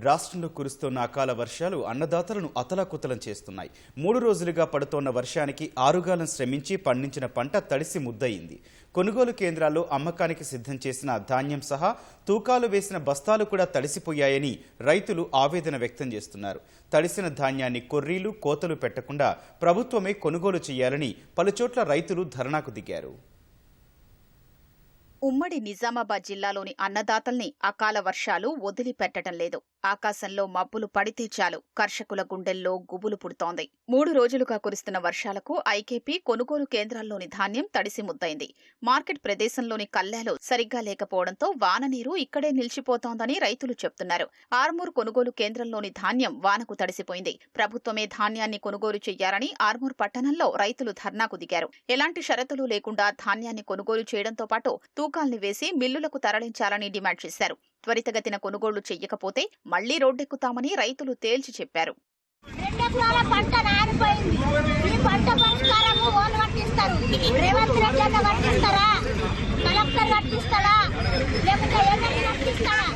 రాష్ట్రంలో కురుస్తున్న అకాల వర్షాలు అన్నదాతలను అతలాకుతలం చేస్తున్నాయి. మూడు రోజులుగా పడుతోన్న వర్షానికి ఆరుగాలం శ్రమించి పండించిన పంట తడిసి ముద్దయింది. కొనుగోలు కేంద్రాల్లో అమ్మకానికి సిద్ధం చేసిన ధాన్యం సహా తూకాలు వేసిన బస్తాలు కూడా తడిసిపోయాయని రైతులు ఆవేదన వ్యక్తం చేస్తున్నారు. తడిసిన ధాన్యాన్ని కొర్రీలు కోతలు పెట్టకుండా ప్రభుత్వమే కొనుగోలు చేయాలని పలుచోట్ల రైతులు ధర్నాకు దిగారు. ఉమ్మడి నిజామాబాద్ జిల్లాలోని అన్నదాతల్ని అకాల వర్షాలు వదిలిపెట్టడం లేదు. ఆకాశంలో మబ్బులు పడితే చాలు. కర్షకుల గుండెల్లో గుబులు పుడుతోంది. మూడు రోజులుగా కురుస్తున్న వర్షాలకు ఐకేపీ కొనుగోలు కేంద్రాల్లోని ధాన్యం తడిసి ముద్దైంది. మార్కెట్ ప్రదేశంలోని కల్లాలు సరిగ్గా లేకపోవడంతో వాన నీరు ఇక్కడే నిలిచిపోతోందని రైతులు చెప్తున్నారు. ఆర్మూర్ కొనుగోలు కేంద్రంలోని ధాన్యం వానకు తడిసిపోయింది. ప్రభుత్వమే ధాన్యాన్ని కొనుగోలు చేయాలని ఆర్మూర్ పట్టణంలో రైతులు ధర్నాకు దిగారు. ఎలాంటి షరతులు లేకుండా ధాన్యాన్ని కొనుగోలు చేయడంతో పాటు తూకాల్ని వేసి మిల్లులకు తరలించాలని డిమాండ్ చేశారు. త్వరితగతిన కొనుగోళ్ళు చెయ్యకపోతే మళ్ళీ రోడ్డెక్కుతామని రైతులు తేల్చి చెప్పారు. రెండు పంట నానిపోయింది ఈ పంట పరిష్కారము ఓన్ పట్టిస్తారు. రేవంత్ రెడ్డి అన్న పట్టిస్తారా? కలెక్టర్ పట్టిస్తాడా? ఎమ్మెల్యే పట్టిస్తాడా?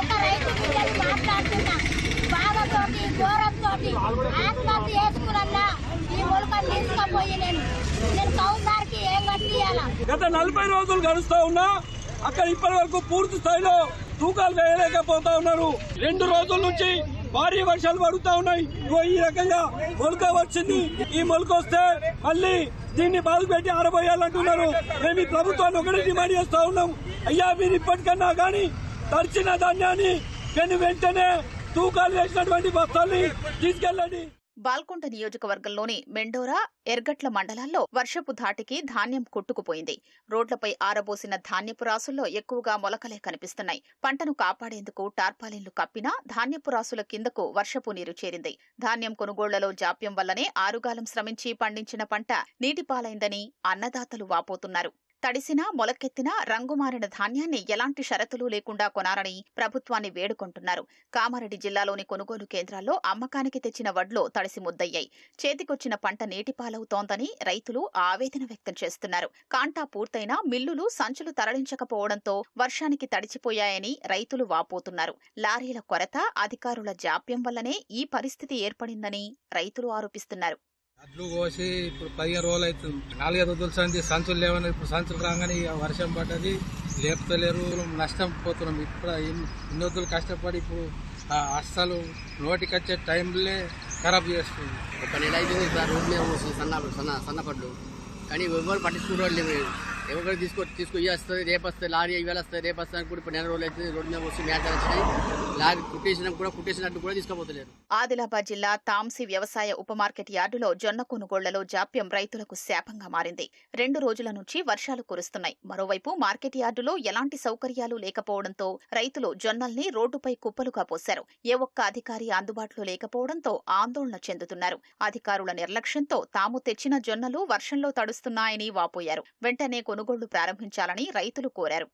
ఒక రైతు బిడ్డలు మాట్లాడుతున్నా. బాధతోటి ఘోరంతో ఆత్మహత్య చేసుకున్నా ఈ మొలకలు తీసుకపోయి నేను నేను కౌసారికి గత నలభై రోజులు గడుస్తా ఉన్నా అక్కడ ఇప్పటి వరకు పూర్తి స్థాయిలో తూకాలు వేయలేకపోతా ఉన్నారు. రెండు రోజుల నుంచి భారీ వర్షాలు పడుతా ఉన్నాయి. ఇగో ఈ రకంగా మొలక వచ్చింది. ఈ మొలక వస్తే మళ్ళీ దీన్ని బాధ పెట్టి ఆరబోయాలంటున్నారు. మేము ఈ ప్రభుత్వాన్ని ఒకటి డిమాండ్ చేస్తా ఉన్నాం. అయ్యా మీరు ఇప్పటికన్నా కానీ తడిచిన ధాన్యాన్ని వెను వెంటనే తూకాలు వేసినటువంటి బస్తాల్ని తీసుకెళ్ళండి. బాల్కొండ నియోజకవర్గంలోని మెండోరా ఎర్గట్ల మండలాల్లో వర్షపు ధాటికి ధాన్యం కొట్టుకుపోయింది. రోడ్లపై ఆరబోసిన ధాన్యపు రాసుల్లో ఎక్కువగా మొలకలే కనిపిస్తున్నాయి. పంటను కాపాడేందుకు టార్పాలిన్లు కప్పినా ధాన్యపు రాసుల కిందకు వర్షపు నీరు చేరింది. ధాన్యం కొనుగోళ్ళలో జాప్యం వల్లనే ఆరుగాలం శ్రమించి పండించిన పంట నీటిపాలైందని అన్నదాతలు వాపోతున్నారు. తడిసినా మొలకెత్తిన రంగుమారిన ధాన్యాన్ని ఎలాంటి షరతులు లేకుండా కొనాలని ప్రభుత్వాన్ని వేడుకుంటున్నారు. కామారెడ్డి జిల్లాలోని కొనుగోలు కేంద్రాల్లో అమ్మకానికి తెచ్చిన వడ్లు తడిసి ముద్దయ్యాయి. చేతికొచ్చిన పంట నీటిపాలవుతోందని రైతులు ఆవేదన వ్యక్తం చేస్తున్నారు. కాంటా పూర్తయినా మిల్లులు సంచులు తరలించకపోవడంతో వర్షానికి తడిచిపోయాయని రైతులు వాపోతున్నారు. లారీల కొరత అధికారుల జాప్యం వల్లనే ఈ పరిస్థితి ఏర్పడిందని రైతులు ఆరోపిస్తున్నారు. అడ్లు కోసి ఇప్పుడు పదిహేను రోజులు అవుతుంది. నాలుగైదు రోజులు సంది సంచులు లేవని ఇప్పుడు సంచులు రాగానే వర్షం పడ్డది లేపుతలేరు నష్టం పోతున్నాం. ఇప్పుడు ఇన్ని రోజులు కష్టపడి ఇప్పుడు అస్సలు నోటికి వచ్చే టైంలే ఖరాబ్ చేస్తుంది. ఒక నెల అయితే సార్ రోడ్ మీద సన్న సన్న సన్నపడ్లు. కానీ ఎవరు పట్టించుకునే లేవు ఎవరు తీసుకో తీసుకు ఇవి వస్తుంది రేపు వస్తుంది లారీ ఇవాళ వస్తుంది రేపు వస్తుంది కూడా ఇప్పుడు నెల రోజులు అయితే రోడ్డు మీద వచ్చి మ్యాచ్ వచ్చినాయి లారీ కుట్టేసిన కూడా కుట్టేసినట్టు కూడా తీసుకోపోతలేరు. ఆదిలాబాద్ జిల్లా తాంసి వ్యవసాయ ఉప మార్కెట్ యార్డులో జొన్న కొనుగోళ్ళలో జాప్యం రైతులకు శాపంగా మారింది. రెండు రోజుల నుంచి వర్షాలు కురుస్తున్నాయి. మరోవైపు మార్కెట్ యార్డులో ఎలాంటి సౌకర్యాలు లేకపోవడంతో రైతులు జొన్నల్ని రోడ్డుపై కుప్పలుగా పోశారు. ఏ ఒక్క అధికారి అందుబాటులో లేకపోవడంతో ఆందోళన చెందుతున్నారు. అధికారుల నిర్లక్ష్యంతో తాము తెచ్చిన జొన్నలు వర్షంలో తడుస్తున్నాయని వాపోయారు. వెంటనే కొనుగోళ్ళు ప్రారంభించాలని రైతులు కోరారు.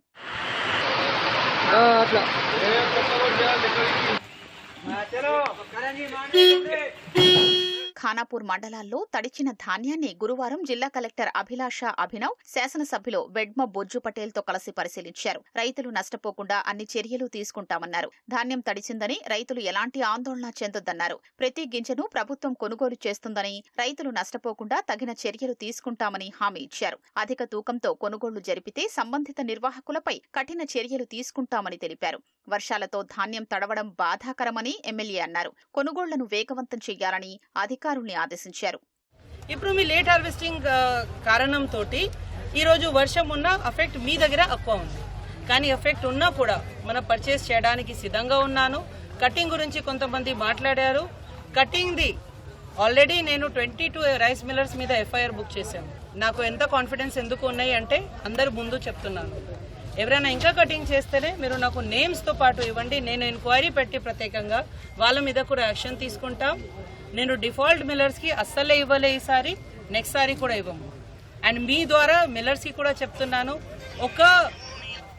ఖానాపూర్ మండలాల్లో తడిచిన ధాన్యాన్ని గురువారం జిల్లా కలెక్టర్ అభిలాష అభినవ్ శాసనసభ్యులు బెడ్మ బొజ్జు పటేల్తో కలిసి పరిశీలించారు. రైతులు నష్టపోకుండా అన్ని చర్యలు తీసుకుంటామన్నారు. ధాన్యం తడిచిందని రైతులు ఎలాంటి ఆందోళన చెందొద్దన్నారు. ప్రతి గింజను ప్రభుత్వం కొనుగోలు చేస్తుందని రైతులు నష్టపోకుండా తగిన చర్యలు తీసుకుంటామని హామీ ఇచ్చారు. అధిక తూకంతో కొనుగోళ్ళు జరిపితే సంబంధిత నిర్వాహకులపై కఠిన చర్యలు తీసుకుంటామని తెలిపారు. వర్షాలతో ధాన్యం తడవడం బాధాకరమని ఎమ్మెల్యే అన్నారు. కొనుగోళ్ళను వేగవంతం చేయాలని అధికారుల్ని ఆదేశించారు. ఇప్పుడు మీ లేట్ హార్వెస్టింగ్ కారణంతో ఈరోజు వర్షం ఉన్న ఎఫెక్ట్ మీ దగ్గర ఎక్కువ ఉంది. కానీ ఎఫెక్ట్ ఉన్నా కూడా మనం పర్చేస్ చేయడానికి సిద్ధంగా ఉన్నాను. కటింగ్ గురించి కొంతమంది మాట్లాడారు. కటింగ్ది ఆల్రెడీ నేను ట్వంటీ టూ రైస్ మిల్లర్స్ మీద ఎఫ్ఐఆర్ బుక్ చేశాను. నాకు ఎంత కాన్ఫిడెన్స్ ఎందుకు ఉన్నాయి అంటే అందరు ముందు చెప్తున్నాను ఎవరైనా ఇంకా కటింగ్ చేస్తేనే మీరు నాకు నేమ్స్తో పాటు ఇవ్వండి. నేను ఎంక్వైరీ పెట్టి ప్రత్యేకంగా వాళ్ళ మీద కూడా యాక్షన్ తీసుకుంటాం. నేను డిఫాల్ట్ మిల్లర్స్కి అస్సలే ఇవ్వలే ఈసారి నెక్స్ట్ సారి కూడా ఇవ్వము. అండ్ మీ ద్వారా మిల్లర్స్కి కూడా చెప్తున్నాను. ఒక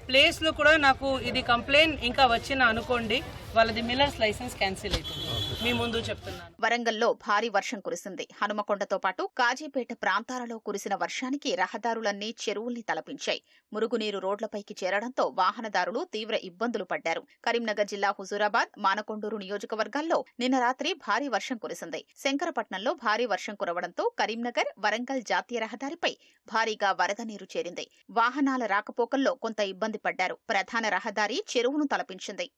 ప్లేస్లో కూడా నాకు ఇది కంప్లైంట్ ఇంకా వచ్చిన అనుకోండి. వాళ్ళది మిల్లర్స్ లైసెన్స్ క్యాన్సిల్ అవుతుంది మీ ముందు చెప్తున్నాను. వరంగల్లో భారీ వర్షం కురిసింది. హనుమకొండతో పాటు కాజీపేట ప్రాంతాలలో కురిసిన వర్షానికి రహదారులన్నీ చెరువుల్ని తలపించాయి. మురుగునీరు రోడ్లపైకి చేరడంతో వాహనదారులు తీవ్ర ఇబ్బందులు పడ్డారు. కరీంనగర్ జిల్లా హుజూరాబాద్ మానకొండూరు నియోజకవర్గాల్లో నిన్న రాత్రి భారీ వర్షం కురిసింది. శంకరపట్నంలో భారీ వర్షం కురవడంతో కరీంనగర్ వరంగల్ జాతీయ రహదారిపై భారీగా వరద నీరు చేరింది. వాహనాల రాకపోకల్లో కొంత ఇబ్బంది పడ్డారు. ప్రధాన రహదారి చెరువును తలపించింది.